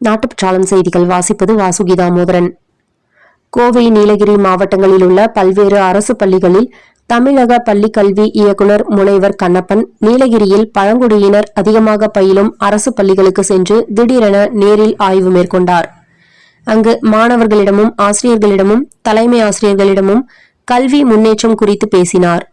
நாட்டுப்பற்றாளம் செய்திகள் வாசிப்பது வாசுகி தாமோதரன் கோவை நீலகிரி மாவட்டங்களில் உள்ள பல்வேறு அரசு பள்ளிகளில் தமிழக பள்ளி கல்வி இயக்குனர் முனைவர் கண்ணப்பன் நீலகிரியில் பழங்குடியினர் அதிகமாக பயிலும் அரசு பள்ளிகளுக்கு சென்று திடீரென நேரில் ஆய்வு மேற்கொண்டார். அங்கு மாணவர்களிடமும் ஆசிரியர்களிடமும் தலைமை ஆசிரியர்களிடமும் கல்வி முன்னேற்றம் குறித்து பேசினார்.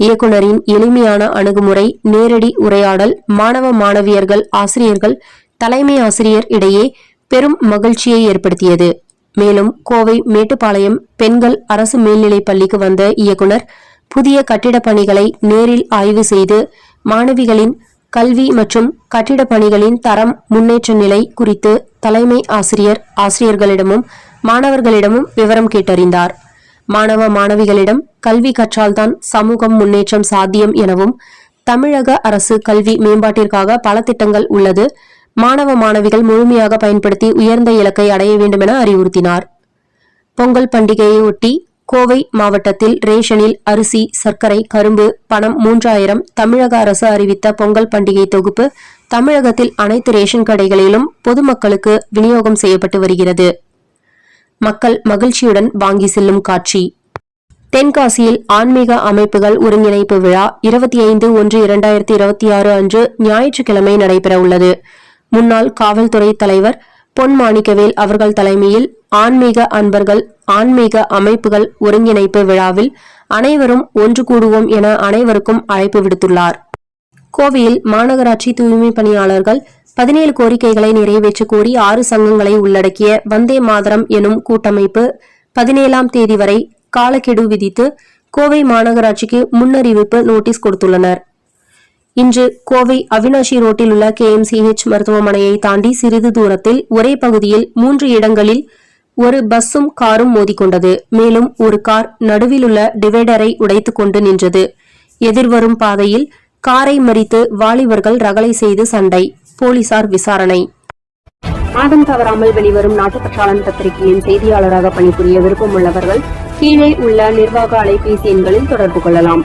இயக்குனரின் எளிமையான அணுகுமுறை நேரடி உரையாடல் மாணவ மாணவியர்கள் ஆசிரியர்கள் தலைமை ஆசிரியர் இடையே பெரும் மகிழ்ச்சியை ஏற்படுத்தியது. மேலும் கோவை மேட்டுப்பாளையம் பெண்கள் அரசு மேல்நிலைப் பள்ளிக்கு வந்த இயக்குனர் புதிய கட்டிடப் பணிகளை நேரில் ஆய்வு செய்து மாணவிகளின் கல்வி மற்றும் கட்டிடப் பணிகளின் தரம் முன்னேற்ற நிலை குறித்து தலைமை ஆசிரியர் ஆசிரியர்களிடமும் மாணவர்களிடமும் விவரம் கேட்டறிந்தார். மாணவ மாணவிகளிடம் கல்வி கற்றால்தான் சமூகம் முன்னேற்றம் சாத்தியம் எனவும் தமிழக அரசு கல்வி மேம்பாட்டிற்காக பல திட்டங்கள் உள்ளது. மாணவ மாணவிகள் முழுமையாக பயன்படுத்தி உயர்ந்த இலக்கை அடைய வேண்டும் என அறிவுறுத்தினார். பொங்கல் பண்டிகையை ஒட்டி கோவை மாவட்டத்தில் ரேஷனில் அரிசி சர்க்கரை கரும்பு பணம் மூன்றாயிரம் தமிழக அரசு அறிவித்த பொங்கல் பண்டிகை தொகுப்பு தமிழகத்தில் அனைத்து ரேஷன் கடைகளிலும் பொதுமக்களுக்கு விநியோகம் செய்யப்பட்டு வருகிறது. மக்கள் மகிழ்ச்சியுடன் வாங்கி செல்லும் காட்சி. தென்காசியில் ஆன்மீக அமைப்புகள் ஒருங்கிணைப்பு விழா இருபத்தி ஐந்து ஒன்று இரண்டாயிரத்தி இருபத்தி ஆறு அன்று ஞாயிற்றுக்கிழமை நடைபெற உள்ளது முன்னாள் காவல்துறை தலைவர் பொன் மாணிக்கவேல் அவர்கள் தலைமையில் ஆன்மீக அன்பர்கள் ஆன்மீக அமைப்புகள் ஒருங்கிணைப்பு விழாவில் அனைவரும் ஒன்று கூடுவோம் என அனைவருக்கும் அழைப்பு விடுத்துள்ளார். கோவையில் மாநகராட்சி தூய்மை பணியாளர்கள் பதினேழு கோரிக்கைகளை நிறைவேற்ற கோரி ஆறு சங்கங்களை உள்ளடக்கிய வந்தே மாதரம் எனும் கூட்டமைப்பு பதினேழாம் தேதி வரை காலக்கெடு விதித்து கோவை மாநகராட்சிக்கு முன்னறிவிப்பு நோட்டீஸ் கொடுத்துள்ளனர். இன்று கோவை அவினாஷி ரோட்டில் உள்ள கேஎம்சிஹெச் மருத்துவமனையை தாண்டி சிறிது தூரத்தில் ஒரே பகுதியில் மூன்று இடங்களில் ஒரு பஸ்ஸும் காரும் மோதிக்கொண்டது. மேலும் ஒரு கார் நடுவில் உள்ள டிவைடரை உடைத்துக் கொண்டு நின்றது. எதிர்வரும் பாதையில் காரை மறித்து வாலிபர்கள் ரகளை செய்து சண்டை போலீசார் விசாரணை. மாதம் தவறாமல் வெளிவரும் நாட்டுப்பற்றாளன் பத்திரிகையின் செய்தியாளராக பணிபுரிய விருப்பம் உள்ளவர்கள் கீழே உள்ள நிர்வாக அலைபேசி எண்களில் தொடர்பு கொள்ளலாம்.